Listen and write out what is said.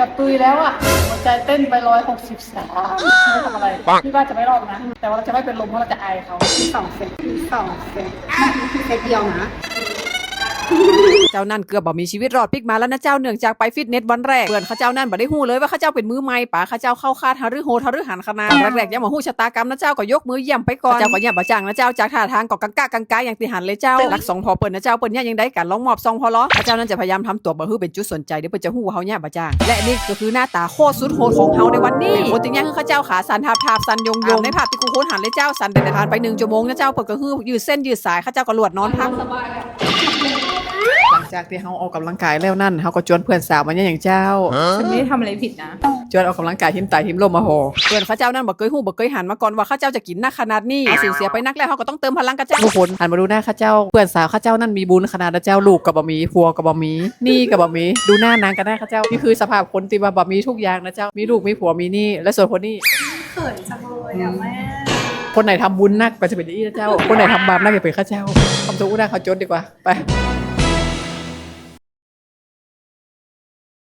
กระตุยแล้วอะหัวใจเต้นไปร้อยหกสิบสามไม่ทำอะไรพี่ว่าจะไม่รอดนะ แต่ว่าเราจะไม่เป็นลมเพราะเราจะอายเขามีสองเซตมีสองเซตมีเซตเดียวนะ เจ้านั่นเกือบบ่มีชีวิตรอดพิกมาแล้วนะเจ้าเนื่องจากไปฟิตเนสวันแรกเพื่อนข้าเจ้านั่นบ่ได้หู้เลยว่าข้าเจ้าเป็นมือใหม่ป๋าข้าเจ้าเข้าคาดหารือโหดหารือหันขนาดแรกๆยังมาหู้ชะตากรรมนะเจ้าก็ยกมือเยี่ยมไปก่อนเจ้าก็ย่ำบ่จ้างนะเจ้าจากท่าทางก็กังกะกังกาอย่างติหันเลยเจ้ารักสองพอเปิ้นะเจ้าเปิ้นเนี่ยยังได้กันลองมอบซองพอล้อพระเจ้านั่นจะพยายามทำตัวบ่ฮื้อเป็นจุดสนใจเดี๋ยวเปิ้นจะหู้เฮาเนี่ยบ่จ้างและนี่ก็คือหน้าตาโคตรสุดโหดของเฮาในวันนี้เป็นคนติงยังคือข้าเจ้าขาสั่นทาบทาบสั่นยงยงในภาพที่กูโคตรหันเลยเจ้าสั่นเป็นผ่านไป1ชั่วโมงนะเจ้าเปิ้นก็ฮื้อยืดเส้นยืดสายข้าเจ้าก็หลวดนอนพัก จากที่เขาออกกำลังกายแล้วนั่นเขาก็ชวนเพื่อนสาวมาเนี่ยอย่างเจ้าฉันไม่ได้ทำอะไรผิดนะชวนออกกำลังกายทิมไตทิมลมมาโหเพื่อนเขาเจ้านั่นบอกเคยหู้บอกเคยหันมาก่อนว่าเข้าเจ้าจะกินนักขนาดนี้สูญเสียไปนักแล้วเขาก็ต้องเติมพลังกับเจ้าทุกคนหันมาดูหน้าเข้าเจ้า เพื่อนสาวเข้าเจ้านั่นมีบุญขนาดนะเจ้าลูกกับบะหมี่พัวกับบะหมี่นี่กับบะหมี่ดูหน้านางกันได้เข้าเจ้านี่คือสภาพคนที่ว่าบะหมี่ทุกอย่างนะเจ้ามีลูกมีผัวมีนี่และส่วนคนนี้เขินจังเลยอะแม่คนไหนทำบุญนักก็จะเป็นอย่างนี้นะเจ้า คนไหนทำบาปนักก็เป็นข้าเจ้าทำตัวอุดาเขาจนดีกว่าไป